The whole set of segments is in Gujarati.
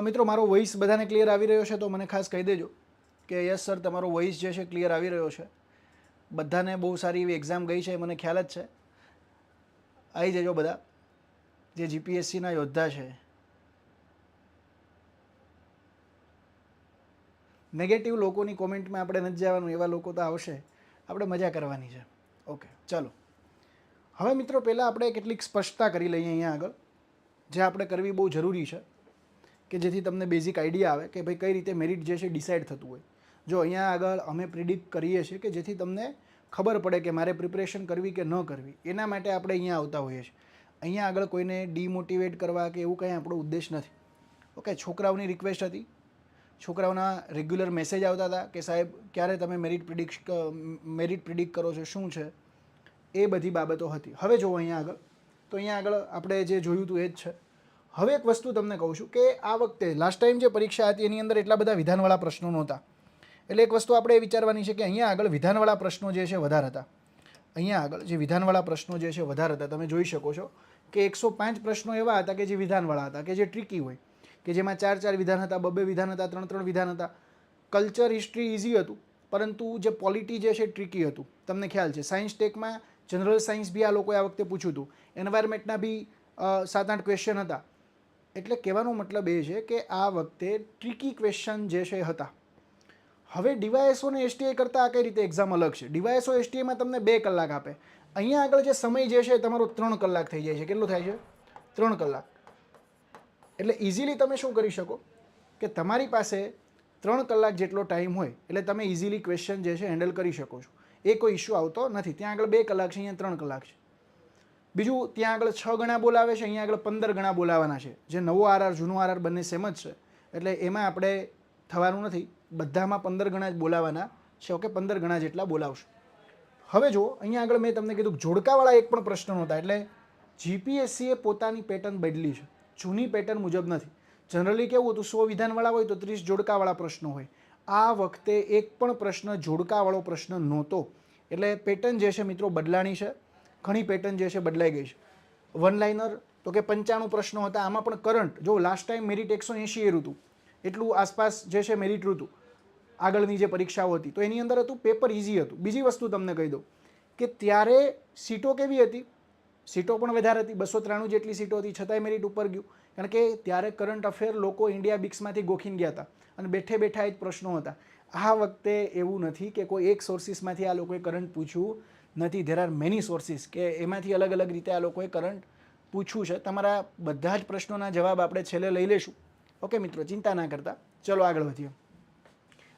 મિત્રો, મારો વોઇસ બધાને ક્લિયર આવી રહ્યો છે, તો મને ખાસ કહી દેજો કે યસ સર તમારો વોઇસ જે છે ક્લિયર આવી રહ્યો છે. બધાને બહુ સારી એવી એક્ઝામ ગઈ છે, એ મને ખ્યાલ જ છે. આવી જજો બધા. જે જીપીએસસીના યોદ્ધા છે. નેગેટિવ લોકોની કોમેન્ટમાં આપણે નથી જવાનું, એવા લોકો તો આવશે. આપણે મજા કરવાની છે. ઓકે ચાલો. હવે મિત્રો, પહેલાં આપણે કેટલીક સ્પષ્ટતા કરી લઈએ અહીંયા આગળ. જે આપણે કરવી બહુ જરૂરી છે. કે જેથી તમને બેઝિક આઈડિયા આવે કે ભાઈ કઈ રીતે મેરિટ જે છે ડિસાઇડ થતું હોય. જો અહીંયા આગળ અમે પ્રિડિક્ટ કરીએ છીએ કે જેથી તમને ખબર પડે કે મારે પ્રિપરેશન કરવી કે ન કરવી, એના માટે આપણે અહીંયા આવતા હોઈએ છીએ. અહીંયા આગળ કોઈને ડિમોટિવેટ કરવા કે એવું કંઈ આપણો ઉદ્દેશ નથી. ઓકે છોકરાઓની રિક્વેસ્ટ હતી. છોકરાઓના રેગ્યુલર મેસેજ આવતા હતા કે સાહેબ, ક્યારે તમે મેરિટ પ્રિડિક્ટ મેરિટ પ્રિડિક્ટ કરો છો, શું છે? એ બધી બાબતો હતી. હવે જુઓ અહીંયા આગળ. તો અહીંયા આગળ આપણે જે જોયું હતું એ જ છે. હવે એક વસ્તુ તમને કહું છું કે આ વખતે લાસ્ટ ટાઈમ જે પરીક્ષા હતી, એની અંદર એટલા બધા વિધાનવાળા પ્રશ્નો નહોતા. એટલે એક વસ્તુ આપણે એ વિચારવાની છે કે અહીંયા આગળ વિધાનવાળા પ્રશ્નો જે છે વધારે હતા. અહીંયા આગળ જે વિધાનવાળા પ્રશ્નો જે છે વધારે હતા. તમે જોઈ શકો છો કે એકસો પાંચ પ્રશ્નો એવા હતા કે જે વિધાનવાળા હતા, કે જે ટ્રીકી હોય. કે જેમાં ચાર ચાર વિધાન હતા, બબે વિધાન હતા, ત્રણ ત્રણ વિધાન હતા. કલ્ચર હિસ્ટ્રી ઇઝી હતું, પરંતુ જે પોલિટી જે છે ટ્રીકી હતું. તમને ખ્યાલ છે સાયન્સ ટેકમાં જનરલ સાયન્સ બી આ લોકોએ આ વખતે પૂછ્યું હતું. એન્વાયરમેન્ટના બી સાત આઠ ક્વેશ્ચન હતા. એટલે કહેવાનો મતલબ એ છે કે આ વખતે ટ્રિકી ક્વેશ્ચન જે છે હતા. હવે ડીવાયએસઓ ને એસટીઆઈ કરતાં આ કઈ રીતે એક્ઝામ અલગ છે? ડીવાયએસઓ એસટીઆઈમાં તમને બે કલાક આપે. અહીંયા આગળ જે સમય જે છે તમારો ત્રણ કલાક થઈ જાય છે. કેટલો થાય છે? ત્રણ કલાક. એટલે ઇઝીલી તમે શું કરી શકો? કે તમારી પાસે ત્રણ કલાક જેટલો ટાઈમ હોય, એટલે તમે ઇઝીલી ક્વેશ્ચન જે છે હેન્ડલ કરી શકો છો. એ કોઈ ઇશ્યુ આવતો નથી. ત્યાં આગળ બે કલાક છે, અહીંયા ત્રણ કલાક છે. બીજું, ત્યાં આગળ છ ગણા બોલાવે છે, અહીંયા આગળ પંદર ગણા બોલાવવાના છે. જે નવો આરઆર જૂનો આરઆર બંને સેમ જ છે. એટલે એમાં આપણે થવાનું નથી. બધામાં પંદર ગણા જ બોલાવવાના છે. ઓકે, પંદર ગણા જેટલા બોલાવશું. હવે જો અહીંયા આગળ મેં તમને કીધું જોડકાવાળા એક પણ પ્રશ્ન નહોતા. એટલે જીપીએસસીએ પોતાની પેટર્ન બદલી છે. જૂની પેટર્ન મુજબ નથી. જનરલી કેવું હતું? સો વિધાનવાળા હોય તો ત્રીસ જોડકાવાળા પ્રશ્નો હોય. આ વખતે એક પણ પ્રશ્ન જોડકાવાળો પ્રશ્ન નહોતો. એટલે પેટર્ન જે છે મિત્રો બદલાણી છે. ઘણી પેટર્ન જે છે બદલાઈ ગઈ છે. વન લાઇનર તો કે પંચાણું પ્રશ્નો હતા, આમાં પણ કરંટ જો લાસ્ટ ટાઈમ મેરિટ એકસો એંશી એ એટલું આસપાસ જે છે મેરિટ હતું આગળની જે પરીક્ષાઓ હતી, તો એની અંદર હતું પેપર ઇઝી હતું. બીજી વસ્તુ તમને કહી દઉં કે ત્યારે સીટો કેવી હતી? સીટો પણ વધારે હતી, બસો ત્રાણું જેટલી સીટો હતી, છતાંય મેરિટ ઉપર ગયું. કારણ કે ત્યારે કરંટ અફેર લોકો ઇન્ડિયા બિક્સમાંથી ગોખીને ગયા હતા અને બેઠે બેઠા એ જ પ્રશ્નો હતા. આ વખતે એવું નથી કે કોઈ એક સોર્સિસમાંથી આ લોકોએ કરંટ પૂછ્યું નથી. ધેર આર મેની સોર્સિસ કે એમાંથી અલગ અલગ રીતે આ લોકોએ કરંટ પૂછ્યું છે. તમારા બધા જ પ્રશ્નોના જવાબ આપણે છેલ્લે લઈ લઈશું. ઓકે મિત્રો, ચિંતા ના કરતા. ચલો આગળ વધીએ.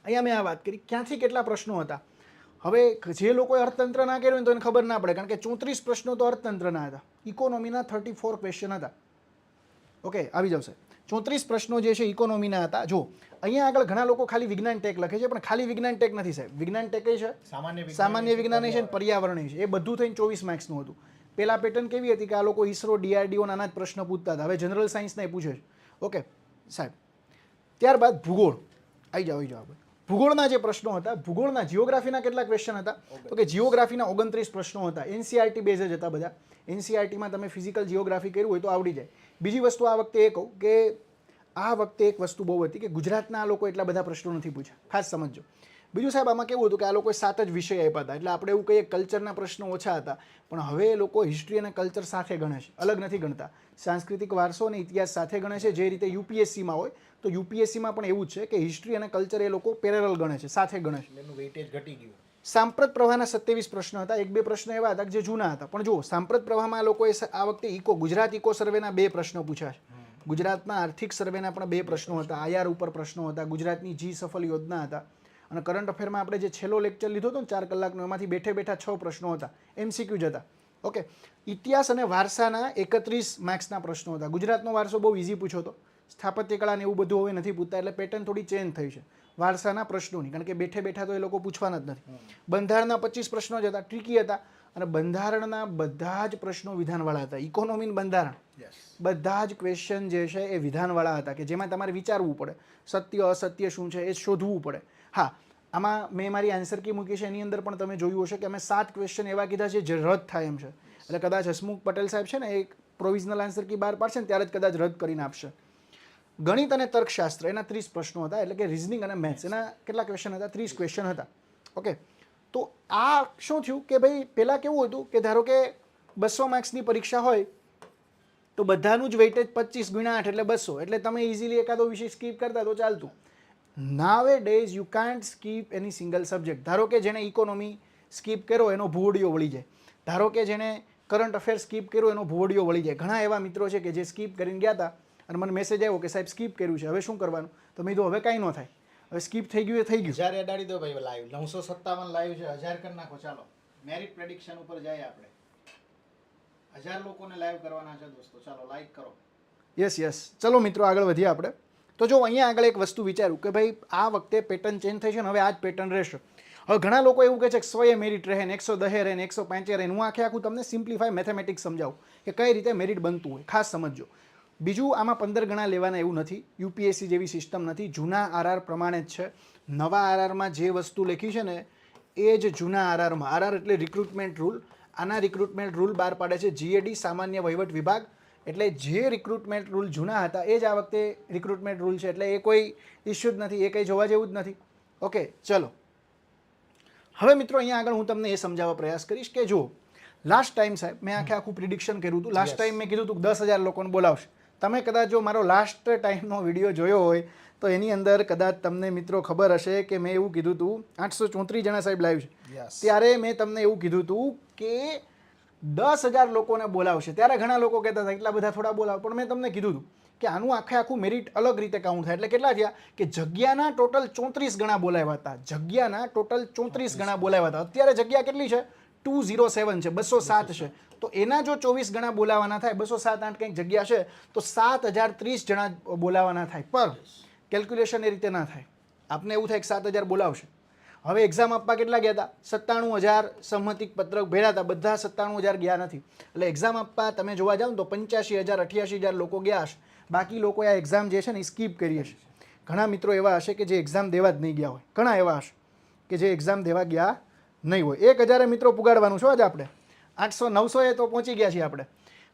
અહીંયા મેં આ વાત કરી. ક્યાંથી કેટલા પ્રશ્નો હતા? હવે જે લોકોએ અર્થતંત્ર ના કર્યું તો એને ખબર ના પડે, કારણ કે ચોત્રીસ પ્રશ્નો તો અર્થતંત્રના હતા. ઇકોનોમીના થર્ટી ફોર ક્વેશ્ચન હતા. ઓકે આવી જશે ચોત્રીસ પ્રશ્નો જે છે ઇકોનોમીના હતા. જો અહીંયા આગળ ઘણા લોકો ખાલી વિજ્ઞાન ટેક લખે છે પણ ખાલી વિજ્ઞાન ટેક નથી સાહેબ. વિજ્ઞાન ટેક છે સામાન્ય વિજ્ઞાન છે પર્યાવરણ. છે. એ બધું થઈને ચોવીસ માર્ક્સનું હતું. પેલા પેટર્ન કેવી હતી કે આ લોકો ઈસરો ડીઆરડીઓ નાના જ પ્રશ્ન પૂછતા હતા. હવે જનરલ સાયન્સના એ પૂછે છે. ઓકે સાહેબ. ત્યારબાદ ભૂગોળ. આવી જાઓ આવી જાઓ આપણે ભૂગોળના જે પ્રશ્નો હતા ભૂગોળના જીઓગ્રાફીના કેટલા ક્વેશ્ચન હતા. તો કે જીઓગ્રાફીના ઓગણત્રીસ પ્રશ્નો હતા. એનસીઆરટી બેઝ જ હતા બધા. એનસીઆરટીમાં તમે ફિઝિકલ જીઓગ્રાફી કર્યું હોય તો આવડી જાય. બીજી વસ્તુ આ વખતે એ કહું કે આ વખતે એક વસ્તુ બહુ હતી કે ગુજરાતના લોકો એટલા બધા પ્રશ્નો નથી પૂછ્યા. ખાસ સમજો. બીજું સાહેબ આમાં કેવું હતું કે આ લોકોએ સાત જ વિષય આપ્યા હતા. એટલે આપણે એવું કહીએ કલ્ચરના પ્રશ્નો ઓછા હતા. પણ હવે એ લોકો હિસ્ટ્રી અને કલ્ચર સાથે ગણે છે. અલગ નથી ગણતા. સાંસ્કૃતિક વારસો અને ઇતિહાસ સાથે ગણે છે. જે રીતે યુપીએસસીમાં હોય, તો યુપીએસસીમાં પણ એવું જ છે કે હિસ્ટ્રી અને કલ્ચર એ લોકો પેરેરલ ગણે છે. સાથે ગણે છે. એનું વેઇટેજ ઘટી ગયું. સાંપ્રત પ્રવાહના સત્યાવીસ પ્રશ્નો હતા. એક બે પ્રશ્ન એવા હતા કે જે જૂના હતા. પણ જુઓ સાંપ્રત પ્રવાહમાં લોકોએ આ વખતે ઇકો ગુજરાત ઇકો સર્વેના બે પ્રશ્નો પૂછ્યા છે. ગુજરાતના આર્થિક સર્વેના પણ બે પ્રશ્નો હતા. આયાર ઉપર પ્રશ્નો હતા. ગુજરાતની જી સફળ યોજના હતા. અને કરંટ અફેરમાં આપણે જે છેલ્લો લેક્ચર લીધો હતો ને ચાર કલાકનો એમાંથી બેઠે બેઠા છ પ્રશ્નો હતા. એમસીક્યુ જ હતા. ઓકે. ઇતિહાસ અને વારસાના એકત્રીસ માર્ક્સના પ્રશ્નો હતા. ગુજરાતનો વારસો બહુ ઇઝી પૂછો હતો સ્થાપત્ય કળા ને એવું બધું હવે નથી પૂછતા એટલે પેટર્ન થોડી ચેન્જ થઈ છે. વારસાના પ્રશ્નોની. કારણ કે બેઠે બેઠા તો એ લોકો પૂછવાના જ નથી. બંધારણના પચીસ પ્રશ્નો જ હતા ટ્રિકી હતા. અને બંધારણના બધા જ પ્રશ્નો વિધાનવાળા હતા. ઇકોનોમી બંધારણ. બધા જ ક્વેશ્ચન જે છે એ વિધાનવાળા હતા કે જેમાં તમારે વિચારવું પડે. સત્ય અસત્ય શું છે એ શોધવું પડે. હા આમાં મેં મારી આન્સર કી મૂકી છે? એની અંદર પણ તમે જોયું હશે કે અમે સાત ક્વેશ્ચન એવા કીધા છે જે રદ થાય એમ છે. એટલે કદાચ હસમુખ પટેલ સાહેબ છે ને એક પ્રોવિઝનલ આન્સર કી બહાર પાડશે ને ત્યારે જ કદાચ રદ કરીને આપશે. ગણિત અને તર્કશાસ્ત્ર, એના ત્રીસ પ્રશ્નો હતા, એટલે કે રિઝનિંગ અને મેથ્સ એના કેટલા ક્વેશ્ચન હતા? ત્રીસ ક્વેશ્ચન હતા. ઓકે તો આ શું થયું કે ભાઈ પહેલાં કેવું હતું કે ધારો કે બસો માર્ક્સની પરીક્ષા હોય, તો બધાનું જ વેઇટેજ પચીસ ગુણ્યા આઠ એટલે બસો. એટલે તમે ઇઝીલી એકાદો વિષય સ્કીપ કરતા તો ચાલતું. Nowadays you can't skip any single subject ધારો કે જેણે ઇકોનોમી સ્કીપ કર્યો, એનો ભૂવડિયો વળી જાય. ધારો કે જેણે કરંટ અફેર સ્કીપ કર્યો, એનો ભૂવડિયો વળી જાય. ઘણા એવા મિત્રો છે કે જે સ્કીપ કરીને ગયા હતા. અને મને મેસેજ આવ્યો કે સાહેબ સ્કીપ કર્યું છે. હવે શું કરવાનું? તો મેં કીધું હવે કાંઈ ન થાય. હવે સ્કીપ થઈ ગયું એ થઈ ગયું. હજાર અડાડી દો ભાઈ લાઈવ. નવસો સત્તાવન લાઈવ છે. હજાર કરી નાખો ચાલો. મેરિટ પ્રેડિક્શન ઉપર જાય આપણે. હજાર લોકોને લાઈવ કરવાના છે દોસ્તો. ચાલો લાઈક કરો. યસ યસ ચલો મિત્રો આગળ વધીએ આપણે. તો જો અહીંયા આગળ એક વસ્તુ વિચાર્યું કે ભાઈ આ વખતે પેટર્ન ચેન્જ થઈ છે ને હવે આ જ પેટર્ન રહેશે. હવે ઘણા લોકો એવું કહે છે કે સોએ મેરિટ રહે ને એકસો દહે રહે ને એકસો પાંચે રહે હું આખે આખું તમને સિમ્પ્લિફાય મેથેમેટિક્સ સમજાવું કે કઈ રીતે મેરિટ બનતું હોય. ખાસ સમજજો. બીજું આમાં પંદર ગણા લેવાના એવું નથી. યુપીએસસી જેવી સિસ્ટમ નથી. જૂના આરઆર પ્રમાણે જ છે. નવા આરઆરમાં જે વસ્તુ લખી છે ને એ જ જૂના આરઆરમાં. આરઆર એટલે રિક્રુટમેન્ટ રૂલ આના રિક્રુટમેન્ટ રૂલ બહાર પાડે છે જીએડી સામાન્ય વહીવટ વિભાગ. એટલે જે રિક્રુટમેન્ટ રૂલ જૂના હતા એ જ આ વખતે રિક્રુટમેન્ટ રૂલ છે. એટલે એ કોઈ ઇસ્યુ જ નથી. એ કંઈ જોવા જેવું જ નથી. ઓકે ચલો. હવે મિત્રો અહીંયા આગળ હું તમને એ સમજાવવા પ્રયાસ કરીશ કે જો લાસ્ટ ટાઈમ સાહેબ મેં આખે આખું પ્રિડિક્શન કર્યું હતું. લાસ્ટ ટાઈમ મેં કીધું હતું દસ હજાર લોકોને બોલાવશે. તમે કદાચ જો મારો લાસ્ટ ટાઈમનો વીડિયો જોયો હોય તો એની અંદર કદાચ તમને મિત્રો ખબર હશે કે મેં એવું કીધું હતું આઠસો ચોત્રીસ જણા સાહેબ લાઈવ છે. ત્યારે મેં તમને એવું કીધું હતું કે દસ હજાર લોકોને બોલાવશે. ત્યારે ઘણા લોકો કહેતા હતા એટલા બધા થોડા બોલાવ. પણ મેં તમને કીધું હતું કે આનું આખે આખું મેરિટ અલગ રીતે કાઉન્ટ થાય. એટલે કેટલા થયા? કે જગ્યાના ટોટલ ચોત્રીસ ગણા બોલાવ્યા હતા. જગ્યાના ટોટલ ચોત્રીસ. ગણા બોલાવ્યા હતા. અત્યારે જગ્યા કેટલી છે? ટુ ઝીરો સેવન છે, બસો સાત છે. તો એના જો ચોવીસ ગણા બોલાવાના થાય, બસો સાત આઠ કંઈક જગ્યા છે, તો સાત હજાર ત્રીસ જણા બોલાવાના થાય. પર કેલ્ક્યુલેશન એ રીતે ના થાય. આપને એવું થાય કે સાત હજાર બોલાવશે. હવે એક્ઝામ આપવા કેટલા ગયા હતા? સત્તાણું હજાર સંમતિક પત્રક ભેળા હતા. બધા સત્તાણું હજાર ગયા નથી. એટલે એક્ઝામ આપવા તમે જોવા જાઓ તો પંચ્યાસી હજાર અઠ્યાસી હજાર લોકો ગયા હશે. બાકી લોકો આ એક્ઝામ જે છે ને એ સ્કીપ કરી હશે. ઘણા મિત્રો એવા હશે કે જે એક્ઝામ દેવા જ નહીં ગયા હોય. ઘણા એવા હશે કે જે એક્ઝામ દેવા ગયા નહીં હોય. એક હજારે મિત્રો પુગાડવાનું છો આજે આપણે. આઠસો, નવસો એ તો પહોંચી ગયા છીએ આપણે.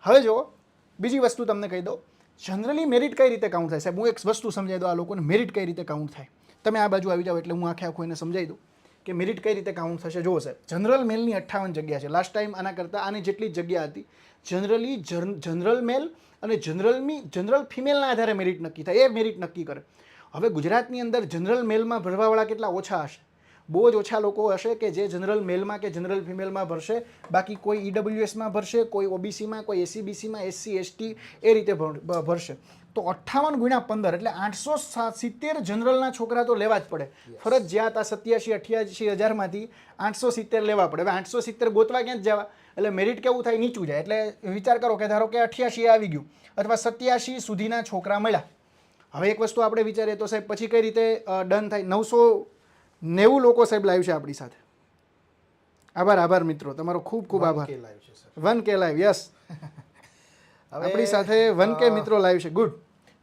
હવે જો, બીજી વસ્તુ તમને કહી દઉં. જનરલી મેરિટ કઈ રીતે કાઉન્ટ થાય? સાહેબ, હું એક વસ્તુ સમજાવી દઉં આ લોકોને મેરિટ કઈ રીતે કાઉન્ટ થાય? તમે આ બાજુ આવી જાઓ, એટલે હું આખે આખું એને સમજાવી દઉં કે મેરિટ કઈ રીતે કાઉન્ટ થશે. જુઓ સાહેબ જનરલ મેલની અઠ્ઠાવન જગ્યા છે. લાસ્ટ ટાઈમ આના કરતાં આની જેટલી જગ્યા હતી. જનરલી જનરલ મેલ અને જનરલની જનરલ ફિમેલના આધારે મેરિટ નક્કી થાય. એ મેરિટ નક્કી કરે. હવે ગુજરાતની અંદર જનરલ મેલમાં ભરવાવાળા કેટલા ઓછા હશે? બહુ જ ઓછા લોકો હશે કે જે જનરલ મેલમાં કે જનરલ ફિમેલમાં ભરશે. બાકી કોઈ ઈડબ્લ્યુએસમાં ભરશે કોઈ ઓબીસીમાં કોઈ એસીબીસીમાં એસસી એસટી એ રીતે ભર- ભરશે. તો અઠ્ઠાવન ગુણ્યા પંદર એટલે આઠસો સિત્તેર જનરલના છોકરા તો લેવા જ પડે. ફરજિયાત આ સત્યાસી અઠ્યાસી હજારમાંથી આઠસો સિત્તેર લેવા પડે. હવે આઠસો સિત્તેર ગોતવા ક્યાં જ જવા? એટલે મેરિટ કેવું થાય? નીચું જાય. એટલે વિચાર કરો કે ધારો કે અઠ્યાસી આવી ગયું. અથવા સત્યાસી સુધીના છોકરા મળ્યા. હવે એક વસ્તુ આપણે વિચારીએ તો સાહેબ પછી કઈ રીતે ડન થાય? નવસો નેવું લોકો સાહેબ લાઈવ છે આપણી સાથે. આભાર આભાર મિત્રો. તમારો ખૂબ ખૂબ આભાર. લાઈવ છે વન કે લાઈવ યસ આપણી સાથે વન કે મિત્રો લાઈવ છે. ગુડ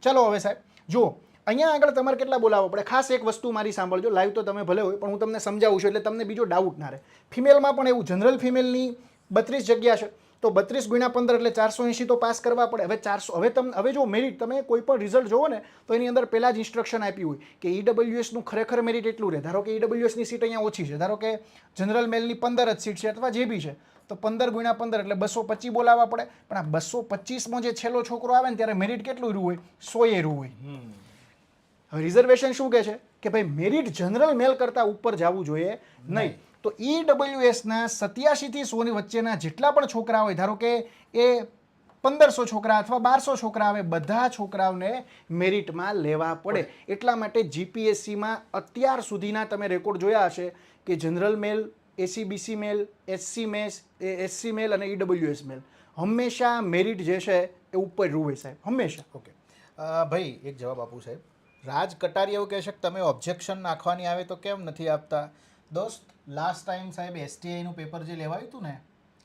ચલો હવે સાહેબ જુઓ અહીંયા આગળ તમારે કેટલા બોલાવો પડે? ખાસ એક વસ્તુ મારી સાંભળજો. લાઈવ તો તમે ભલે હોય પણ હું તમને સમજાવું છું એટલે તમને બીજો ડાઉટ ના રહે. ફિમેલમાં પણ એવું જનરલ ફિમેલની બત્રીસ જગ્યા છે. તો બત્રીસ ગુણ્યા પંદર એટલે ચારસો એંશી તો પાસ કરવા પડે. હવે ચારસો હવે તમે હવે જો મેરિટ તમે કોઈ પણ રિઝલ્ટ જોવો ને તો એની અંદર પહેલાં જ ઇન્સ્ટ્રક્શન આપ્યું હોય કે ઈડબ્લ્યુએસનું ખરેખર મેરિટ એટલું રહે. ધારો કે ઈડબ્લ્યુએસની સીટ અહીંયા ઓછી છે. ધારો કે જનરલ મેલની પંદર જ સીટ છે અથવા જે બી છે તો પંદર ગુણ્યા પંદર એટલે બસો પચીસ બોલાવવા પડે. પણ આ બસો પચીસમાં જે છેલ્લો છોકરો આવે ને ત્યારે મેરિટ કેટલું રહ્યું હોય? સોએ રહ્યું હોય. હવે રિઝર્વેશન શું કહે છે? કે ભાઈ મેરિટ જનરલ મેલ કરતાં ઉપર જવું જોઈએ નહીં. તો E ઈડબ્લ્યુએસના સત્યાસીથી સોની વચ્ચેના જેટલા પણ છોકરા હોય ધારો કે એ પંદરસો છોકરા અથવા બારસો છોકરા આવે બધા છોકરાઓને મેરિટમાં લેવા પડે. એટલા માટે જીપીએસસીમાં અત્યાર સુધીના તમે રેકોર્ડ જોયા હશે કે general male SEBC male SC મેસ એસસી મેલ અને ઈડબ્લ્યુએસ મેલ. હંમેશા મેરિટ જે છે એ ઉપર રૂવે સાહેબ હંમેશા. ઓકે. ભાઈ એક જવાબ આપું સાહેબ. રાજ કટારી એવું કહેશે કે તમે ઓબ્જેક્શન નાખવાની આવે તો કેમ નથી આપતા? દોસ્ત લાસ્ટ ટાઈમ સાહેબ એસટીઆઈનું પેપર જે લેવાયું હતું ને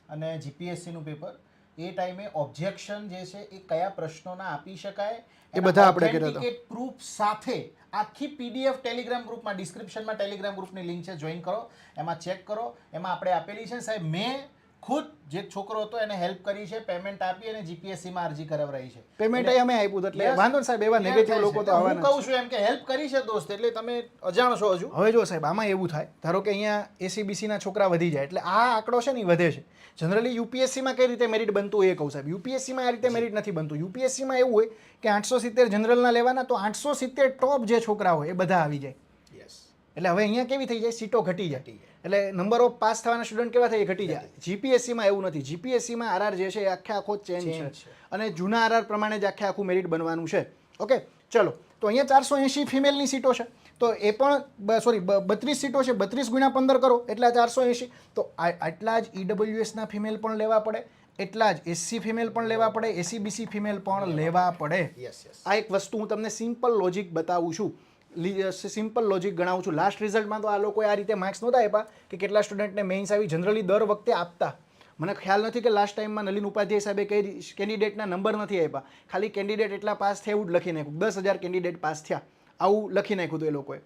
અને જીપીએસસીનું પેપર એ ટાઈમે ઓબ્જેક્શન જે છે એ કયા પ્રશ્નોના આપી શકાય? એ બધા આપણે કર્યા પ્રૂફ સાથે આખી પીડીએફ ટેલિગ્રામ ગ્રુપમાં ડિસ્ક્રિપ્શનમાં ટેલિગ્રામ ગ્રુપની લિંક છે જોઈન કરો એમાં ચેક કરો એમાં આપણે આપેલી છે. સાહેબ મેં ખુદ જે છોકરો હતો એને હેલ્પ કરી છે પેમેન્ટ આપી અને જીપીએસસી માં અરજી કરાવરાઈ છે. પેમેન્ટ અમે આપ્યું એટલે વાંધો સાહેબ એવા નેગેટિવ લોકો તો હું આવવાના કહું છું. એમ કે હેલ્પ કરી છે દોસ્ત એટલે તમે અજાણ છો હજુ. હવે જો સાહેબ આમાં એવું થાય ધારો કે અહીંયા એસીબીસીના છોકરા વધી જાય એટલે આ આંકડો છે ને વધે છે. જનરલી યુપીએસસીમાં કઈ રીતે મેરિટ બનતું એ કહું સાહેબ. યુપીએસસીમાં આ રીતે મેરિટ નથી બનતું. યુપીએસસીમાં એવું હોય કે આઠસો સિત્તેર જનરલના લેવાના તો આઠસો સિત્તેર ટોપ જે છોકરા હોય એ બધા આવી જાય. એટલે હવે અહીંયા કેવી થઈ જાય? સીટો ઘટી જાય એટલે નંબર ઓફ પાસ થવાના સ્ટુડન્ટ કેવા થાય? એ ઘટી જાય. જીપીએસસીમાં એવું નથી. જીપીએસસીમાં આરઆર જે છે એ આખે આખો ચેન્જ છે. અને જૂના આરઆર પ્રમાણે જ આખે આખું મેરિટ બનવાનું છે. ઓકે ચલો. તો અહીંયા ચારસો એંશી ફિમેલની સીટો છે. તો એ પણ સોરી બત્રીસ સીટો છે. બત્રીસ ગુણ્યા પંદર કરો. એટલે ચારસો એંશી. તો આ- આટલા જ ઈડબ્લ્યુએસના ફિમેલ પણ લેવા પડે. એટલા જ એસસી ફિમેલ પણ લેવા પડે. એસીબીસી ફિમેલ પણ લેવા પડે. યસ યસ આ એક વસ્તુ હું તમને સિમ્પલ લોજિક બતાવું છું. સિમ્પલ લોજિક ગણાવું છું. લાસ્ટ રિઝલ્ટમાં તો આ લોકોએ આ રીતે માર્ક્સ નહોતા આપ્યા કે કેટલા સ્ટુડન્ટને મેઇન્સ આવી જનરલી દર વખતે આપતા. મને ખ્યાલ નથી કે લાસ્ટ ટાઈમમાં નલિન ઉપાધ્યાય સાહેબે કઈ કેન્ડિડેટના નંબર નથી આપ્યા. ખાલી કેન્ડિડેટ એટલા પાસ થયા એવું જ લખી નાખ્યું. દસ હજાર કેન્ડિડેટ પાસ થયા. આવું લખી નાખ્યું હતું એ લોકોએ.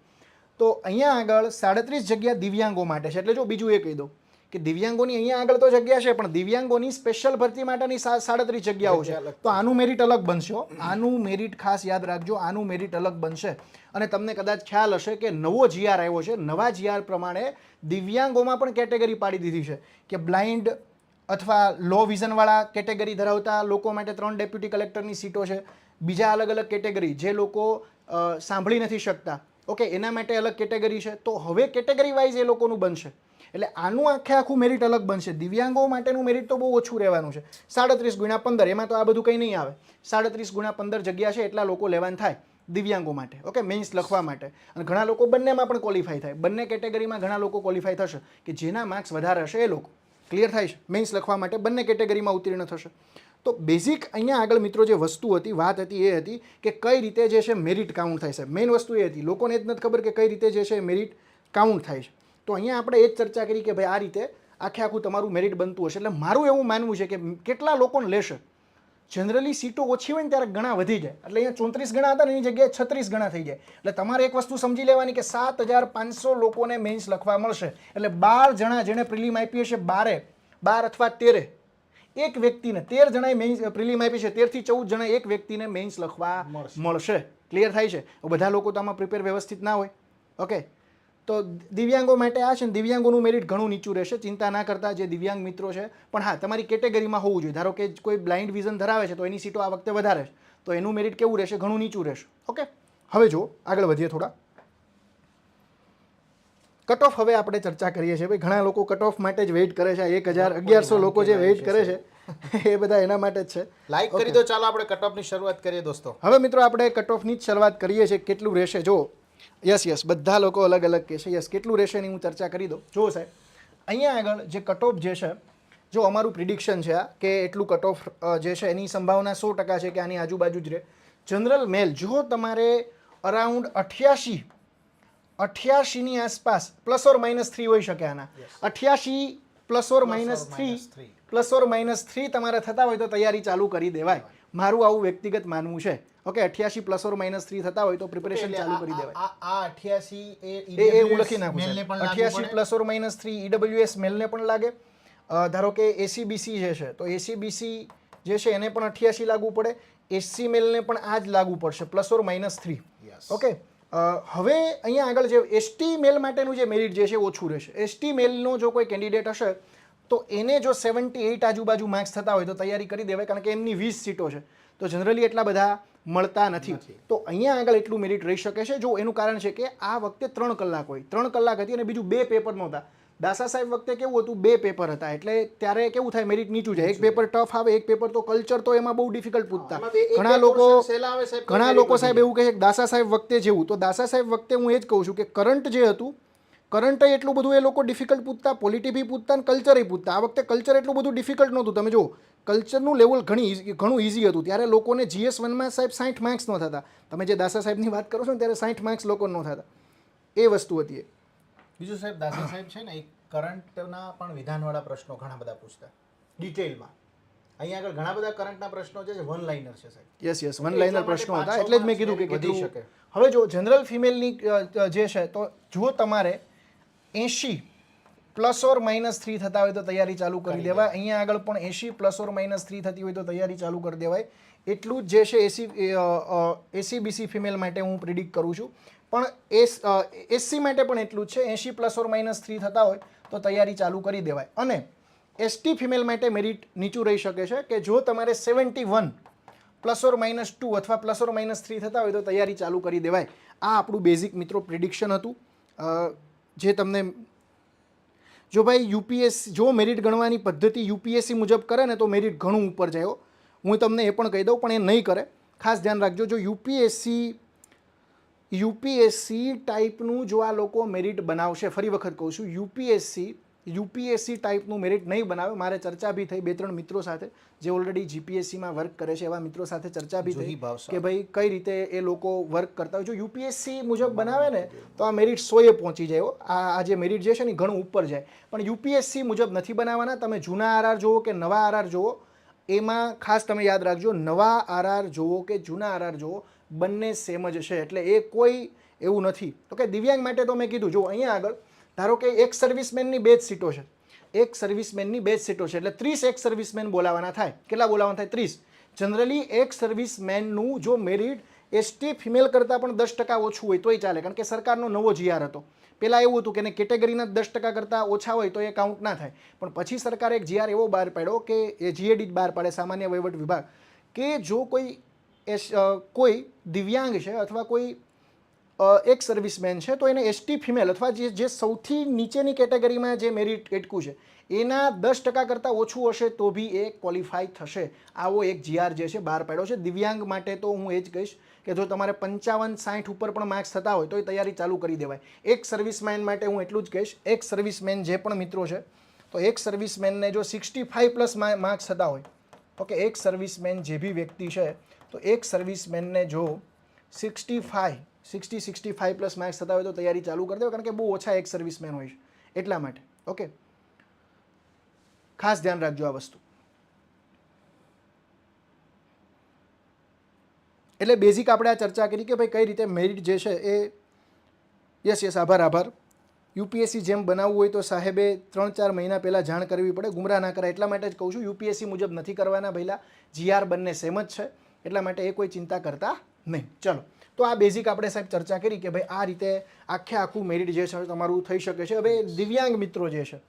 તો અહીંયા આગળ સાડત્રીસ જગ્યા દિવ્યાંગો માટે છે. એટલે જો બીજું એ કહી દઉં. કે દિવ્યાંગોની અહીંયા આગળ તો જગ્યા છે પણ દિવ્યાંગોની સ્પેશિયલ ભરતી માટેની સાડત્રીસ જગ્યાઓ છે. અલગ. તો આનું મેરિટ અલગ બનશે. આનું મેરિટ ખાસ યાદ રાખજો આનું મેરિટ અલગ બનશે. અને તમને કદાચ ખ્યાલ હશે કે નવો જીઆર આવ્યો છે. નવા જીઆર પ્રમાણે દિવ્યાંગોમાં પણ કેટેગરી પાડી દીધી છે કે બ્લાઇન્ડ અથવા લો વિઝનવાળા કેટેગરી ધરાવતા લોકો માટે ત્રણ ડેપ્યુટી કલેક્ટરની સીટો છે. બીજા અલગ અલગ કેટેગરી જે લોકો સાંભળી નથી શકતા. ઓકે એના માટે અલગ કેટેગરી છે. તો હવે કેટેગરી વાઇઝ એ લોકોનું બનશે. એટલે આનું આખે આખું મેરિટ અલગ બનશે. દિવ્યાંગો માટેનું મેરિટ તો બહુ ઓછું રહેવાનું છે. સાડત્રીસ ગુણ્યા પંદર, એમાં તો આ બધું કંઈ નહીં આવે. સાડત્રીસ ગુણ્યા પંદર જગ્યા છે, એટલા લોકો લેવાન થાય દિવ્યાંગો માટે. ઓકે મેઇન્સ લખવા માટે. અને ઘણા લોકો બંનેમાં પણ ક્વોલિફાય થાય. બંને કેટેગરીમાં ઘણા લોકો ક્વોલિફાય થશે કે જેના માર્ક્સ વધારે હશે એ લોકો. ક્લિયર થાય છે? મેઇન્સ લખવા માટે બંને કેટેગરીમાં ઉત્તીર્ણ થશે. તો બેઝિક અહીંયા આગળ મિત્રો જે વસ્તુ હતી, વાત હતી એ હતી કે કઈ રીતે જે છે મેરિટ કાઉન્ટ થાય છે. મેઇન વસ્તુ એ હતી. લોકોને જ નથી ખબર કે કઈ રીતે જે છે મેરિટ કાઉન્ટ થાય છે. તો અહીંયા આપણે એ જ ચર્ચા કરી કે ભાઈ આ રીતે આખે આખું તમારું મેરિટ બનતું હશે. એટલે મારું એવું માનવું છે કે કેટલા લોકોને લેશે. જનરલી સીટો ઓછી હોય ને ત્યારે ઘણા વધી જાય. એટલે અહીંયા ચોત્રીસ ગણા હતા ને એની જગ્યાએ છત્રીસ ગણા થઈ જાય. એટલે તમારે એક વસ્તુ સમજી લેવાની કે સાત હજાર પાંચસો લોકોને મેન્સ લખવા મળશે. એટલે બાર જણા જેણે પ્રિલિમ આપી હશે બારે બાર અથવા તેરે. એક વ્યક્તિને તેર જણાએ મેન્સ પ્રિલિમ આપી છે તેરથી ચૌદ જણા એક વ્યક્તિને મેન્સ લખવા મળશે. મળશે. ક્લિયર થાય છે? બધા લોકો તો આમાં પ્રિપેર વ્યવસ્થિત ના હોય. ઓકે તો દિવ્યાંગો માટે આ છે ને દિવ્યાંગોનું મેરિટ ઘણું નીચું રહેશે. ચિંતા ના કરતા જે દિવ્યાંગ મિત્રો છે. પણ હા તમારી કેટેગરીમાં હોવું જોઈએ. ધારો કે કોઈ બ્લાઇન્ડ વિઝન ધરાવે છે તો એની સીટો આ વખતે વધારે છે. તો એનું મેરિટ કેવું રહેશે? ઘણું નીચું રહેશે. ઓકે? હવે જો આગળ વધીએ થોડા. કટ ઓફ હવે આપણે ચર્ચા કરીએ છીએ. ભાઈ ઘણા લોકો કટ ઓફ માટે જ વેઇટ કરે છે. એક હજાર અગિયારસો લોકો જે વેઇટ કરે છે. એ બધા એના માટે જ છે. લાઈક કરી દો ચાલો આપણે કટ ઓફની શરૂઆત કરીએ દોસ્તો. હવે મિત્રો આપણે કટ ઓફની જ શરૂઆત કરીએ છીએ. કેટલું રહેશે? જો યસ યસ બધા લોકો અલગ અલગ કહે છે. યસ કેટલું રહેશે એની હું ચર્ચા કરી દઉં. જુઓ સાહેબ અહીંયા આગળ જે કટ ઓફ જે છે જો અમારું પ્રિડિક્શન છે આ કે એટલું કટ ઓફ જે છે એની સંભાવના સો ટકા છે કે આની આજુબાજુ જ રહે. જનરલ મેલ જો તમારે અરાઉન્ડ અઠ્યાસી અઠ્યાસીની આસપાસ પ્લસ ઓર માઇનસ થ્રી હોઈ શકે આના. અઠ્યાસી plus or minus three plus or minus three તમારે થતા હોય તો તૈયારી ચાલુ કરી દેવાય. મારું આવું વ્યક્તિગત માનવું છે. ઓકે અઠ્યાસી પ્લસ ઓર માઇનસ થ્રી થતા હોય તો પ્રિપેરેશન ચાલુ કરી દેવાય. આ અઠ્યાસી એ હું લખી નાખું અઠ્યાસી plus or minus three EWS મેલને પણ લાગે. ધારો કે એસીબીસી જે છે તો એસીબીસી જે છે એને પણ અઠ્યાસી લાગુ પડે. એસસી મેલને પણ આ જ લાગુ પડશે plus or minus three okay હવે અહીંયા આગળ જે એસટી મેલ માટેનું જે મેરિટ જે છે ઓછું રહેશે. એસટી મેલનો જો કોઈ કેન્ડિડેટ હશે તો એને જો સેવન્ટી એઇટ આજુબાજુ માર્ક્સ થતા હોય તો તૈયારી કરી દેવાય કારણ કે એમની વીસ સીટો છે. તો જનરલી એટલા બધા મળતા નથી. તો અહીંયા આગળ એટલું મેરિટ રહી શકે છે. જો એનું કારણ છે કે આ વખતે ત્રણ કલાક હોય. ત્રણ કલાક હતી અને બીજું બે પેપર નહોતા. દાસા સાહેબ વખતે કેવું હતું? બે પેપર હતા. એટલે ત્યારે કેવું થાય? મેરિટ નીચું જાય. એક પેપર ટફ આવે એક પેપર તો કલ્ચર તો એમાં બહુ ડિફિકલ્ટ પૂછતા. ઘણા લોકો ઘણા લોકો સાહેબ એવું કહે છે દાસા સાહેબ વખતે જેવું. તો દાસા સાહેબ વખતે હું એ જ કહું છું કે કરંટ જે હતું કરંટ એટલું બધું એ લોકો ડિફિકલ્ટ પૂછતા પોલિટી બી પૂછતા અને કલ્ચર પૂછતા. આ વખતે કલ્ચર એટલું બધું ડિફિકલ્ટ નહોતું. તમે જો કલ્ચરનું લેવલ ઘણી ઘણું ઇઝી હતું. ત્યારે લોકોને જીએસ વનમાં સાહેબ સાઠ માર્ક્સ ન થતા. તમે જે દાસા સાહેબની વાત કરો છો ને ત્યારે સાઠ માર્ક્સ લોકો ન થતા. એ વસ્તુ હતી એ. બીજું સાહેબ દાસા સાહેબ છે ને એક કરંટના પણ વિધાનવાળા પ્રશ્નો ઘણા બધા પૂછતા. ડિટેલમાં અહીંયા આગળ ઘણા બધા કરંટના પ્રશ્નો છે વન લાઇનર છે સાહેબ. યસ યસ વન લાઇનર પ્રશ્નો હતા એટલે જ મેં કીધું કે વધી શકે. હવે જો જનરલ ફિમેલની જે છે તો જો તમારે એંશી પ્લસ ઓર માઇનસ થ્રી થતા હોય તો તૈયારી ચાલુ કરી દેવાય. અહીંયા આગળ પણ SC plus or minus three થતી હોય તો તૈયારી ચાલુ કરી દેવાય. એટલું જ જે છે એસી એસી બીસી ફિમેલ માટે હું પ્રિડિક્ટ કરું છું. પણ એસ એસસી માટે પણ એટલું જ છે. SC plus or minus three થતા હોય તો તૈયારી ચાલુ કરી દેવાય. અને એસટી ફિમેલ માટે મેરિટ નીચું રહી શકે છે કે જો તમારે seventy one plus or minus two અથવા પ્લસ ઓર માઇનસ થ્રી થતા હોય તો તૈયારી ચાલુ કરી દેવાય. આ આપણું બેઝિક મિત્રો પ્રિડિક્શન હતું. જે તમને જો ભાઈ યુપીએસ જો મેરિટ ગણવાની પદ્ધતિ યુપીએસસી મુજબ કરે ને તો મેરિટ ઘણું ઉપર જાય હું. તમને એ પણ કહી દઉં, પણ એ નહીં કરે. ખાસ ધ્યાન રાખજો, જો યુપીએસસી યુપીએસસી ટાઈપનું જો આ લોકો મેરિટ બનાવશે, ફરી વખત કહું છું, યુપીએસસી યુપીએસસી ટાઈપનું મેરિટ નહીં બનાવે. મારે ચર્ચા બી થઈ બે ત્રણ મિત્રો સાથે જે ઓલરેડી જીપીએસસીમાં વર્ક કરે છે એવા મિત્રો સાથે ચર્ચા બી થઈ કે ભાઈ કઈ રીતે એ લોકો વર્ક કરતા હોય. જો યુપીએસસી મુજબ બનાવે ને તો આ મેરિટ સોએ પહોંચી જાય આ આ જે મેરિટ જે છે ને એ ઘણું ઉપર જાય. પણ યુપીએસસી મુજબ નથી બનાવવાના. તમે જૂના આરઆર જુઓ કે નવા આરઆર જુઓ એમાં ખાસ તમે યાદ રાખજો નવા આરઆર જુઓ કે જૂના આરઆર જુઓ બંને સેમ જ છે. એટલે એ કોઈ એવું નથી. તો કે દિવ્યાંગ માટે તો મેં કીધું જો અહીંયા આગળ ધારો કે એક સર્વિસમેનની બે જ સીટો છે. એક સર્વિસમેનની બે જ સીટો છે. એટલે ત્રીસ એક સર્વિસમેન બોલાવવાના થાય. કેટલા બોલાવવાના થાય? ત્રીસ. જનરલી એક સર્વિસમેનનું જો મેરિટ એસટી ફિમેલ કરતાં પણ દસ ટકા ઓછું હોય તોય ચાલે. કારણ કે સરકારનો નવો જીઆર હતો. પહેલાં એવું હતું કે એને કેટેગરીના દસ ટકા કરતાં ઓછા હોય તો એ કાઉન્ટ ના થાય. પણ પછી સરકારે એક જીઆર એવો બહાર પાડ્યો કે એ જીએડી જ બહાર પાડે સામાન્ય વહીવટ વિભાગ, કે જો કોઈ એસ કોઈ દિવ્યાંગ છે અથવા કોઈ એક સર્વિસમેન છે, તો એને એસટી ફિમેલ અથવા જે જે સૌથી નીચેની કેટેગરીમાં જે મેરિટ એટકું છે, એના દસ ટકા કરતાં ઓછું હશે તો બી એ ક્વોલિફાય થશે. આવો એક જીઆર જે છે, બહાર પાડ્યો છે. દિવ્યાંગ માટે તો હું એ જ કહીશ કે જો તમારે પંચાવન સાઠ ઉપર પણ માર્ક્સ થતા હોય, તો એ તૈયારી ચાલુ કરી દેવાય. એક સર્વિસમેન માટે હું એટલું જ કહીશ, એક સર્વિસમેન જે પણ મિત્રો છે, તો એક સર્વિસમેનને જો સિક્સટી ફાઇવ પ્લસ માર્ક્સ થતા હોય ઓકે એક સર્વિસમેન જે બી વ્યક્તિ છે, તો એક સર્વિસમેનને જો sixty five sixty sixty five plus marks થતા હોય તો તૈયારી ચાલુ કરી દેવો, કારણ કે બહુ ઓછા એક સર્વિસમેન હોય છે એટલા માટે. ઓકે? ખાસ ધ્યાન રાખજો આ વસ્તુ. એટલે બેઝિક આપણે આ ચર્ચા કરી કે ભાઈ કઈ રીતે મેરિટ જે છે એ યસ યસ આભાર આભાર. યુપીએસસી જેમ બનાવવું હોય તો સાહેબે ત્રણ, ચાર મહિના પહેલાં જાણ કરવી પડે. ગુમરાહ ના કરાય. એટલા માટે જ કહું છું યુપીએસસી મુજબ નથી કરવાના પહેલાં જીઆર બંને સેમ જ છે. એટલા માટે એ કોઈ ચિંતા કરતા નહીં. ચલો. તો આ બેઝિક આપણે સાહેબ ચર્ચા કરી કે ભાઈ આ રીતે આખે આખું મેરિટ જે છે તમારું થઈ શકે છે. હવે દિવ્યાંગ મિત્રો જે છે,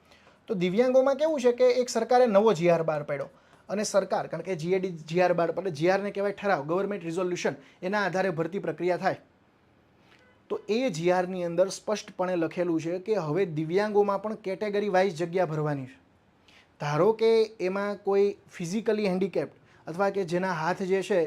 તો દિવ્યાંગોમાં કેવું છે કે એક સરકારે નવો જીઆર બહાર પાડ્યો. અને સરકાર, કારણ કે જીએડી જીઆર બહાર પડે જીઆરને કહેવાય ઠરાવ ગવર્મેન્ટ રિઝોલ્યુશન એના આધારે ભરતી પ્રક્રિયા થાય. તો એ જીઆરની અંદર સ્પષ્ટપણે લખેલું છે કે હવે દિવ્યાંગોમાં પણ કેટેગરી વાઇઝ જગ્યા ભરવાની છે. ધારો કે એમાં કોઈ ફિઝિકલી હેન્ડીકેપ્ડ અથવા કે જેના હાથ જે છે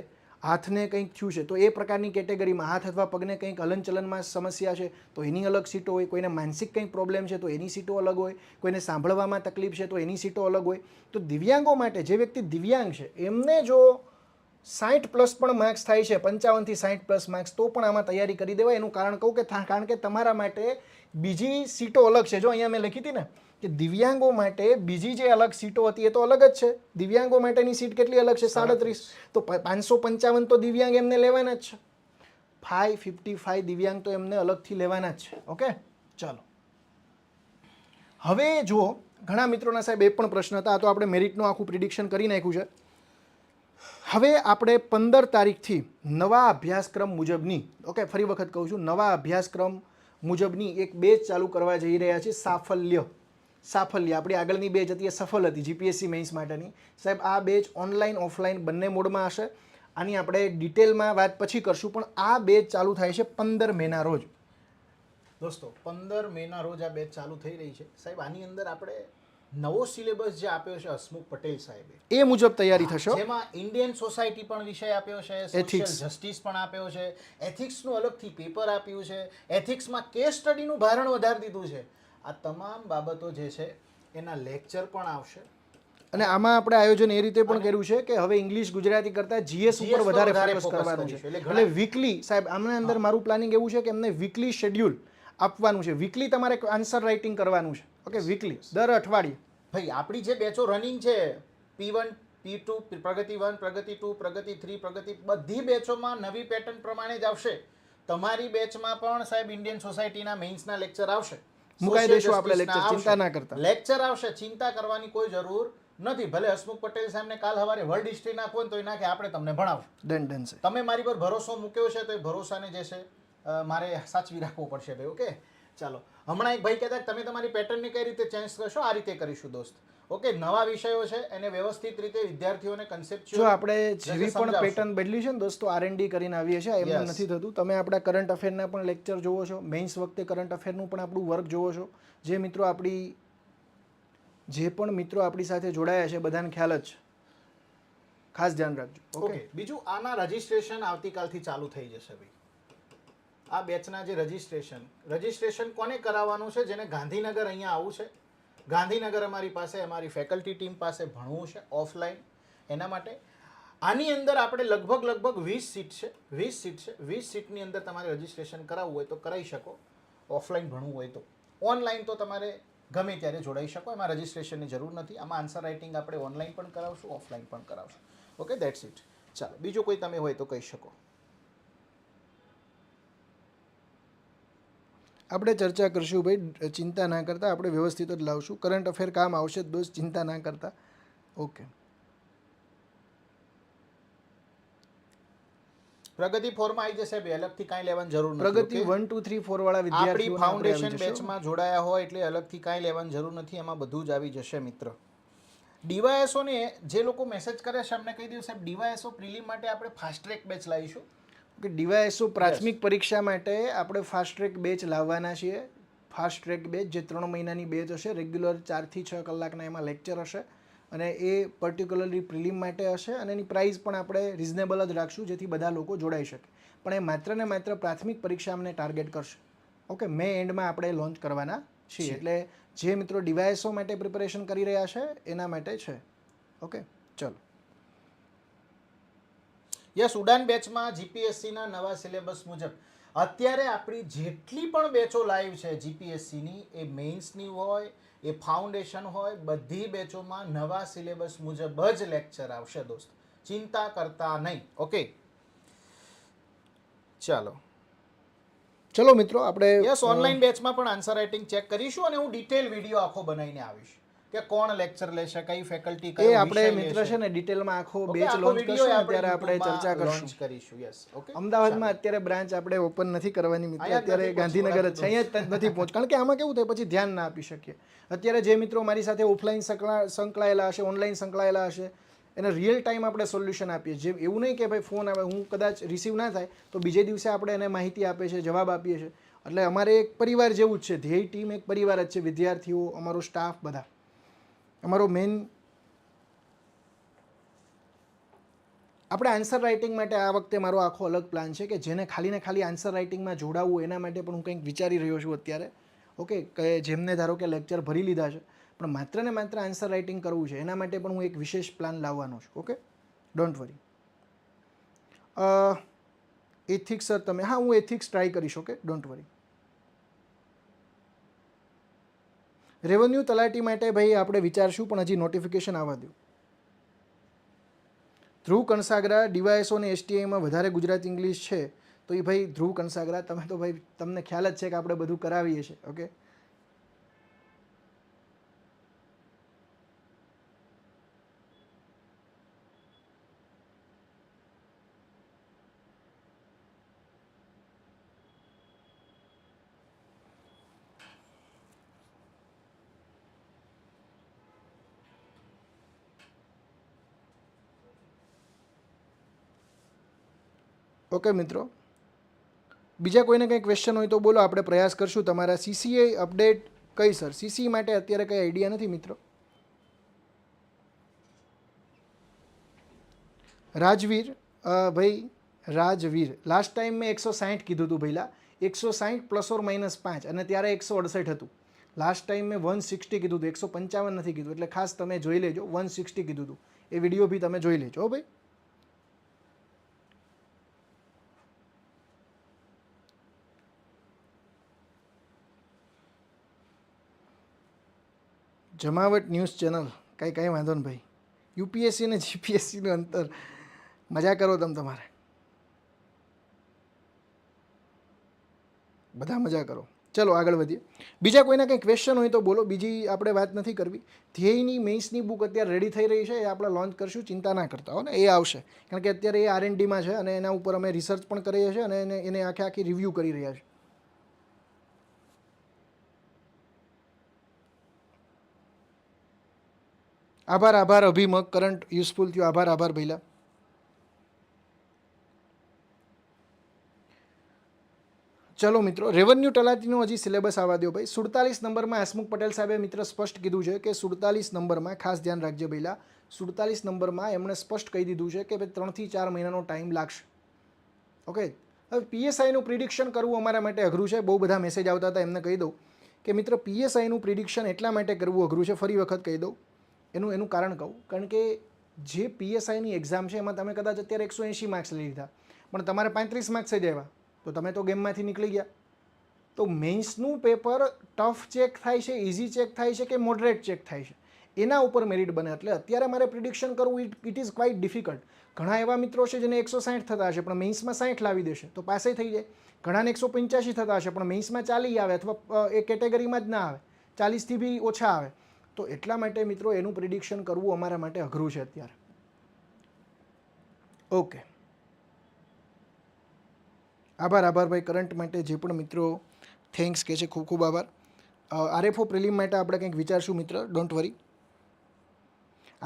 હાથને કંઈક થયું છે, તો એ પ્રકારની કેટેગરીમાં હાથ અથવા પગને કંઈક હલનચલનમાં સમસ્યા છે, તો એની અલગ સીટો હોય, કોઈને માનસિક કંઈક પ્રોબ્લેમ છે, તો એની સીટો અલગ હોય, કોઈને સાંભળવામાં તકલીફ છે, તો એની સીટો અલગ હોય. તો દિવ્યાંગો માટે જે વ્યક્તિ દિવ્યાંગ છે, એમને જો સાઠ પ્લસ પણ માર્ક્સ થાય છે પંચાવનથી સાઠ પ્લસ માર્ક્સ તો પણ આમાં તૈયારી કરી દેવાય. એનું કારણ કહું કે કારણ કે તમારા માટે બીજી સીટો અલગ છે. જો અહીંયા મેં લખી હતી ને કે દિવ્યાંગો માટે બીજી જે અલગ સીટો હતી એ તો અલગ જ છે. દિવ્યાંગો માટેની સીટ કેટલી અલગ છે? સાડત્રીસ. તો પાંચસો પંચાવન તો દિવ્યાંગ એમને લેવાના જ છે. ફાઈવ ફિફ્ટી ફાઈવ દિવ્યાંગ તો એમને અલગથી લેવાના જ છે. ઓકે? ચાલો. હવે જુઓ ઘણા મિત્રોના સાહેબ એ પણ પ્રશ્ન હતા. તો આપણે મેરિટનું આખું પ્રિડિક્શન કરી નાખ્યું છે. હવે આપણે પંદર તારીખથી નવા અભ્યાસક્રમ મુજબની ઓકે ફરી વખત કહું છું નવા અભ્યાસક્રમ મુજબની એક બેચ ચાલુ કરવા જઈ રહ્યા છે સાફલ્ય. સાફલ્ય. આપણી આગળની બેચ હતી એ સફળ હતી જીપીએસસી મેઇન્સ માટેની. સાહેબ આ બેચ ઓનલાઈન ઓફલાઈન બંને મોડમાં હશે. આની આપણે ડિટેલમાં વાત પછી કરશું પણ આ બેચ ચાલુ થાય છે પંદર મેના રોજ. દોસ્તો પંદર મેના રોજ આ બેચ ચાલુ થઈ રહી છે. સાહેબ આની અંદર આપણે નવો સિલેબસ જે આપ્યો છે હસમુખ પટેલ સાહેબે એ મુજબ તૈયારી થશે જેમાં ઇન્ડિયન સોસાયટી પણ વિષય આપ્યો છે સોશિયલ જસ્ટિસ પણ આપ્યો છે એથિક્સનું અલગથી પેપર આપ્યું છે એથિક્સમાં કેસ સ્ટડીનું ભારણ વધારી દીધું છે. આ તમામ બાબતો જે છે એના લેક્ચર પણ આવશે. અને આમાં આપણે આયોજન એ રીતે પણ કર્યું છે કે હવે ઇંગ્લિશ ગુજરાતી કરતાં જીએસ ઉપર વધારે ફોકસ કરવાનું છે. એટલે વીકલી સાહેબ આમના અંદર મારું પ્લાનિંગ એવું છે કે એમને વીકલી શેડ્યુલ આપવાનું છે. વીકલી તમારે આન્સર રાઇટિંગ કરવાનું છે. ઓકે વીકલી દર અઠવાડિયે. ભાઈ આપણી જે બેચો રનિંગ છે P one P two Pragati one Pragati two Pragati three Pragati બધી બેચોમાં નવી પેટર્ન પ્રમાણે જ આવશે. તમારી બેચમાં પણ સાહેબ ઇન્ડિયન સોસાયટીના મેઇન્સના લેક્ચર આવશે. મુકાઈ દઈશું આપણે લેક્ચર ચિંતા ના કરતા. લેક્ચર આવશે ચિંતા કરવાની કોઈ જરૂર નથી. ભલે હસમુખ પટેલ સાહેબને કાલ સવારે વર્લ્ડ હિસ્ટ્રી નાખો ને તો એ નાખે આપણે તમને ભણાવશું ડન ડન છે તમે મારી પર ભરોસો મૂક્યો છે તો એ ભરોસાને જે છે મારે સાચવી રાખવો પડશે ભાઈ ઓકે ચાલો. હમણાં એક ભાઈ કહેતા કે તમે તમારી પેટર્નને કઈ રીતે ચેન્જ કરશો? આ રીતે કરીશું દોસ્ત. ઓકે નવા વિષયો છે એને વ્યવસ્થિત રીતે વિદ્યાર્થીઓને કન્સેપ્ટ જો આપણે જેવી પણ પેટર્ન બદલી છે ને દોસ્તો આર એન કરીને આવીએ છીએ એમ નથી થતું. તમે આપણા કરંટ અફેરના પણ લેક્ચર જોવો છો મેઇન્સ વખતે કરંટ અફેરનું પણ આપણું વર્ક જોવો છો. જે મિત્રો આપણી જે પણ મિત્રો આપણી સાથે જોડાયા છે બધાને ખ્યાલ જ ખાસ ધ્યાન રાખજો ઓકે? ઓકે બીજું આના રજિસ્ટ્રેશન આવતીકાલથી ચાલુ થઈ જશે ભાઈ. આ બેચના જે રજિસ્ટ્રેશન રજિસ્ટ્રેશન કોને કરાવવાનું છે જેને ગાંધીનગર અહીંયા આવું છે? ગાંધીનગર અમારી પાસે, અમારી ફેકલ્ટી ટીમ પાસે ભણવું છે ઓફલાઈન એના માટે આની અંદર આપણે લગભગ લગભગ વીસ સીટ છે, વીસ સીટ છે. વીસ સીટની અંદર તમારે રજિસ્ટ્રેશન કરાવવું હોય તો કરાવી શકો. ઓફલાઈન ભણવું હોય તો. ઓનલાઈન તો તમારે ગમે ત્યારે જોડાઈ શકો. એમાં રજિસ્ટ્રેશનની જરૂર નથી. આમાં આન્સર રાઇટિંગ આપણે ઓનલાઈન પણ કરાવશું ઓફલાઈન પણ કરાવશું. ઓકે દેટ્સ ઇટ ચાલો, બીજું કોઈ તમે હોય તો કહી શકો. આપણે ચર્ચા કરશું ભાઈ ચિંતા ના કરતા આપણે વ્યવસ્થિત જ લાવશું. કરંટ અફેર કામ આવશે દોસ્ત ચિંતા ના કરતા. ઓકે પ્રગતિ ફોરમાં આવી જશે બે અલગથી કાંઈ લેવાની જરૂર નથી Pragati okay? One two three four વાળા આપણી ફાઉન્ડેશન બેચમાં જોડાયા હોય એટલે અલગથી કાંઈ લેવાની જરૂર નથી એમાં બધું જ આવી જશે મિત્ર. ડીવાયએસઓને જે લોકો મેસેજ કરે છે અમને કહી દઉં સાહેબ ડીવાયએસઓ પ્રિલિમ માટે આપણે ફાસ્ટ ટ્રેક બેચ લાવીશું. કે ડીવાયએસઓ પ્રાથમિક પરીક્ષા માટે આપણે ફાસ્ટ ટ્રેક બેચ લાવવાના છીએ. ફાસ્ટ ટ્રેક બેચ જે ત્રણ મહિનાની બેચ હશે રેગ્યુલર ચારથી છ કલાકના એમાં લેક્ચર હશે અને એ પર્ટિક્યુલરલી પ્રિલિમ માટે હશે અને એની પ્રાઇસ પણ આપણે રિઝનેબલ જ રાખશું જેથી બધા લોકો જોડાઈ શકે. પણ એ માત્ર ને માત્ર પ્રાથમિક પરીક્ષા અમને ટાર્ગેટ કરશે. ઓકે મે એન્ડમાં આપણે લોન્ચ કરવાના છીએ. એટલે જે મિત્રો ડિવાઇસો માટે પ્રિપેરેશન કરી રહ્યા છે એના માટે છે. ઓકે ચલો. યસ ઉડાન બેચમાં જીપીએસસીના નવા સિલેબસ મુજબ. અત્યારે આપણી જેટલી પણ બેચો લાઈવ છે જીપીએસસીની એ મેઇન્સની હોય એ ફાઉન્ડેશન હોય બધી બેચોમાં નવા સિલેબસ મુજબ જ લેક્ચર આવશે દોસ્ત. ચિંતા કરતા નહીં ઓકે? ચાલો. ચલો મિત્રો આપણે યસ ઓનલાઈન બેચમાં પણ આન્સર રાઇટિંગ ચેક કરીશું અને હું ડિટેલ વીડિયો આખો બનાવીને આવીશ. કે કોણ લેક્ચર લેશે કઈ ફેકલ્ટી કઈ આપણે મિત્ર છે ને ડિટેલમાં આખો બેચ લોન્ચ કરશું ત્યારે આપણે ચર્ચા કરશું. કરીશું યસ ઓકે અમદાવાદમાં અત્યારે બ્રાન્ચ આપણે ઓપન નથી કરવાની મિત્ર અત્યારે ગાંધીનગર જ છે અહીંયા જ નથી પહોંચ કારણ કે આમાં કેવું થાય પછી ધ્યાન ના આપી શકીએ. અત્યારે જે મિત્રો મારી સાથે ઓફલાઈન સંકળાયેલા હશે ઓનલાઈન સંકળાયેલા હશે એને રિયલ ટાઈમ આપણે સોલ્યુશન આપીએ. જે એવું નહીં કે ભાઈ ફોન આવે હું કદાચ રિસીવ ના થાય તો બીજે દિવસે આપણે એને માહિતી આપે છે જવાબ આપીએ છીએ એટલે અમારે એક પરિવાર જેવું જ છે ધ્યેય ટીમ એક પરિવાર જ છે વિદ્યાર્થીઓ અમારો સ્ટાફ બધા. અમારો મેઇન આપણે આન્સર રાઇટિંગ માટે આ વખતે મારો આખો અલગ પ્લાન છે કે જેને ખાલી ને ખાલી આન્સર રાઇટિંગમાં જોડાવવું એના માટે પણ હું કંઈક વિચારી રહ્યો છું અત્યારે. ઓકે કે જેમને ધારો કે લેક્ચર ભરી લીધા છે, પણ માત્ર ને માત્ર આન્સર રાઇટિંગ કરવું છે, એના માટે પણ હું એક વિશેષ પ્લાન લાવવાનો છું. Okay don't worry ethics sir તમે હા, હું એથિક્સ ટ્રાય કરીશ. ઓકે ડોન્ટ વરી રેવન્યુ તલાટી માટે ભાઈ આપણે વિચારશું, પણ હજી નોટિફિકેશન આવવા દો ધ્રુવ કણસાગરા ડીવાયએસઓ અને એસટીઆઈમાં વધારે ગુજરાત ઇંગ્લિશ છે, તો એ ભાઈ ધ્રુવ કણસાગરા તમે તો ભાઈ, તમને ખ્યાલ જ છે કે આપણે બધું કરાવીએ છીએ ઓકે ઓકે, મિત્રો. બીજા કોઈને કંઈ ક્વેશ્ચન હોય તો બોલો, આપણે પ્રયાસ કરશું. તમારા સીસીએ અપડેટ કઈ સર સીસી માટે અત્યારે કંઈ આઈડિયા નથી, મિત્રો? રાજવીર ભાઈ, રાજવીર. લાસ્ટ ટાઈમ મેં એકસો સાઠ કીધું હતું ભાઈલા. એકસો સાઠ પ્લસ ઓર માઇનસ પાંચ. અને ત્યારે એકસો અડસઠ હતું. લાસ્ટ ટાઈમ મેં વન સિક્સટી કીધું હતું. એકસો પંચાવન નથી કીધું. એટલે ખાસ તમે જોઈ લેજો. વન સિક્સટી કીધું હતું. એ વીડિયો બી તમે જોઈ લેજો ભાઈ. જમાવટ ન્યૂઝ ચેનલ, કાંઈ કાંઈ વાંધો ને ભાઈ. યુપીએસસી અને જીપીએસસીનું અંતર. મજા કરો તમે તમારે. બધા મજા કરો. ચલો આગળ વધીએ. બીજા કોઈના કંઈ ક્વેશ્ચન હોય તો બોલો. બીજી આપણે વાત નથી કરવી. ધ્યેયની મેઇન્સની બુક અત્યારે રેડી થઈ રહી છે. એ આપણે લોન્ચ કરશું. ચિંતા ના કરતા હો ને. એ આવશે. કારણ કે અત્યારે એ આર એન છે અને એના ઉપર અમે રિસર્ચ પણ કરીએ છીએ અને એને એને આખે આખી રિવ્યૂ કરી રહ્યા છે આભાર આભાર અભિમક કરંટ યુઝફુલ થયો. આભાર આભાર, ભૈલા. ચલો મિત્રો રેવન્યુ તલાટીનો હજી સિલેબસ આવવા દો ભાઈ. સુડતાલીસ નંબરમાં હસમુખ પટેલ સાહેબે મિત્ર સ્પષ્ટ કીધું છે કે સુડતાલીસ નંબરમાં, ખાસ ધ્યાન રાખજો ભઈલા સુડતાલીસ નંબરમાં એમણે સ્પષ્ટ કહી દીધું છે કે ભાઈ ત્રણથી ચાર મહિનાનો ટાઈમ લાગશે. ઓકે હવે પીએસઆઈનું પ્રિડિક્શન કરવું અમારા માટે અઘરું છે. બહુ બધા મેસેજ આવતા હતા, એમને કહી દઉં. કે મિત્ર પીએસઆઈનું પ્રિડિક્શન એટલા માટે કરવું અઘરું છે? ફરી વખત કહી દઉં. એનું એનું કારણ કહું. કારણ કે જે પીએસઆઈની એક્ઝામ છે, એમાં તમે કદાચ અત્યારે એકસો એંશી માર્ક્સ લઈ લીધા. પણ તમારે પાંત્રીસ માર્ક્સ જ આવ્યા. તો તમે તો ગેમમાંથી નીકળી ગયા. તો મેન્સનું પેપર ટફ ચેક થાય છે ઇઝી ચેક થાય છે કે મોડરેટ ચેક થાય છે? એના ઉપર મેરિટ બને. એટલે અત્યારે મારે પ્રિડિક્શન કરવું it it is quite difficult. ઘણા એવા મિત્રો છે જેને એકસો સાઠ થતા હશે, પણ મેન્સમાં સાઠ લાવી દેશે. તો પાસે થઈ જાય. ઘણાને એકસો પંચ્યાસી થતા હશે, પણ મેન્સમાં ચાલી આવે અથવા એ કેટેગરીમાં જ ના આવે. ચાલીસથી બી ઓછા આવે. તો એટલા માટે મિત્રો એનું પ્રિડિક્શન કરવું અમારા માટે અઘરું છે અત્યારે. ઓકે આભાર આભાર ભાઈ. કરંટ માટે જે પણ મિત્રો થેન્ક્સ કહે છે, ખૂબ ખૂબ આભાર. આરએફઓ પ્રિલિમ માટે આપણે કંઈક વિચારશું મિત્ર ડોન્ટ વરી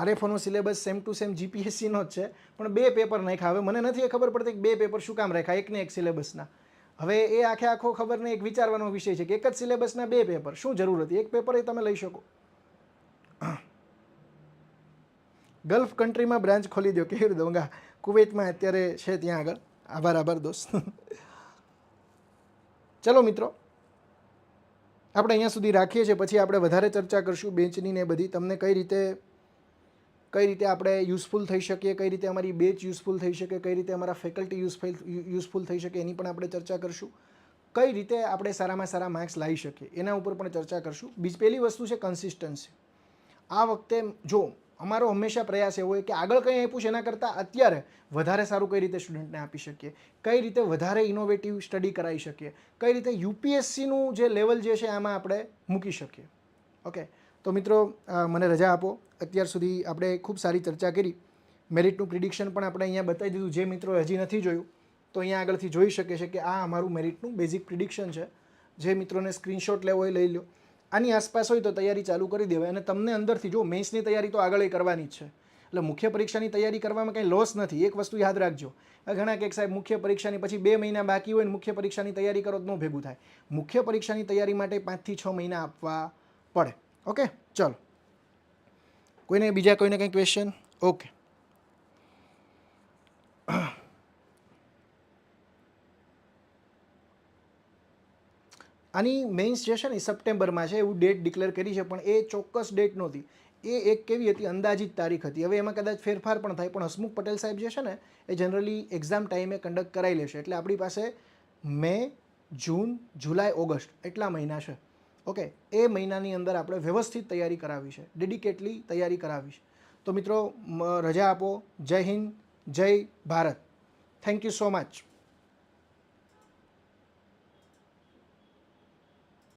આરએફઓનો સિલેબસ સેમ ટુ સેમ જીપીએસસીનો જ છે, પણ બે પેપર નાખ્યા. હવે મને નથી એ ખબર પડતી કે બે પેપર શું કામ રાખ્યા, એકને એક સિલેબસના હવે એ આખે આખો ખબર નહીં એક વિચારવાનો વિષય છે કે એક જ સિલેબસના બે પેપર શું જરૂર હતી? એક પેપર એ તમે લઈ શકો. ગલ્ફ કન્ટ્રીમાં બ્રાન્ચ ખોલી દો કેવી રીતે? કુવૈતમાં અત્યારે છે ત્યાં આગળ. આભાર આભાર, દોસ્ત. ચલો, મિત્રો. આપણે અહીંયા સુધી રાખીએ છીએ. પછી આપણે વધારે ચર્ચા કરશું બેન્ચની ને બધી. તમને કઈ રીતે કઈ રીતે આપણે યુઝફુલ થઈ શકીએ, કઈ રીતે અમારી બેચ યુઝફુલ થઈ શકે, કઈ રીતે અમારા ફેકલ્ટી યુઝફુલ યુઝફુલ થઈ શકે, એની પણ આપણે ચર્ચા કરશું. કઈ રીતે આપણે સારામાં સારા માર્ક્સ લાવી શકીએ, એના ઉપર પણ ચર્ચા કરશું. બીજી પહેલી વસ્તુ છે કન્સિસ્ટન્સી આ વખતે જો અમારો હંમેશા પ્રયાસ એવો હોય કે આગળ કંઈ આપ્યું છે એના કરતાં અત્યારે વધારે સારું કઈ રીતે સ્ટુડન્ટને આપી શકીએ? કઈ રીતે વધારે ઇનોવેટિવ સ્ટડી કરાવી શકીએ? કઈ રીતે યુપીએસસીનું જે લેવલ જે છે આમાં આપણે મૂકી શકીએ? ઓકે તો મિત્રો મને રજા આપો. અત્યાર સુધી આપણે ખૂબ સારી ચર્ચા કરી. મેરિટનું પ્રિડિક્શન પણ આપણે અહીંયા બતાવી દીધું. જે મિત્રો હજી નથી જોયું, તો અહીંયા આગળથી જોઈ શકે છે કે આ અમારું મેરિટનું બેઝિક પ્રિડિક્શન છે. જે મિત્રોને સ્ક્રીનશોટ લેવો એ લઈ લો. આની આસપાસ હોય તો તૈયારી ચાલુ કરી દેવાય. અને તમને અંદરથી જો મેન્સની તૈયારી તો આગળ કરવાની જ છે. એટલે મુખ્ય પરીક્ષાની તૈયારી કરવામાં કંઈ લોસ નથી. એક વસ્તુ યાદ રાખજો. ઘણા કે સાહેબ મુખ્ય પરીક્ષાની પછી બે મહિના બાકી હોય ને મુખ્ય પરીક્ષાની તૈયારી કરો તો ન ભેગું થાય. મુખ્ય પરીક્ષાની તૈયારી માટે પાંચથી છ મહિના આપવા પડે. ઓકે? ચલો. કોઈને બીજા કોઈને કંઈ ક્વેશ્ચન ઓકે. આની મેઇન્સ જે છે ને સપ્ટેમ્બરમાં છે, એવું ડેટ ડિક્લેર કરી છે, પણ એ ચોક્કસ ડેટ નહોતી. એ એક કેવી હતી? અંદાજિત તારીખ હતી. હવે એમાં કદાચ ફેરફાર પણ થાય, પણ હસમુખ પટેલ સાહેબ જે છે ને, એ જનરલી એક્ઝામ ટાઈમે કન્ડક્ટ કરાવી લેશે. એટલે આપણી પાસે મે, જૂન, જુલાઈ, ઓગસ્ટ એટલા મહિના છે. ઓકે એ મહિનાની અંદર આપણે વ્યવસ્થિત તૈયારી કરાવી છે. ડેડિકેટલી તૈયારી કરાવી છે. તો મિત્રો રજા આપો. જય હિન્દ, જય Bharat. Thank you so much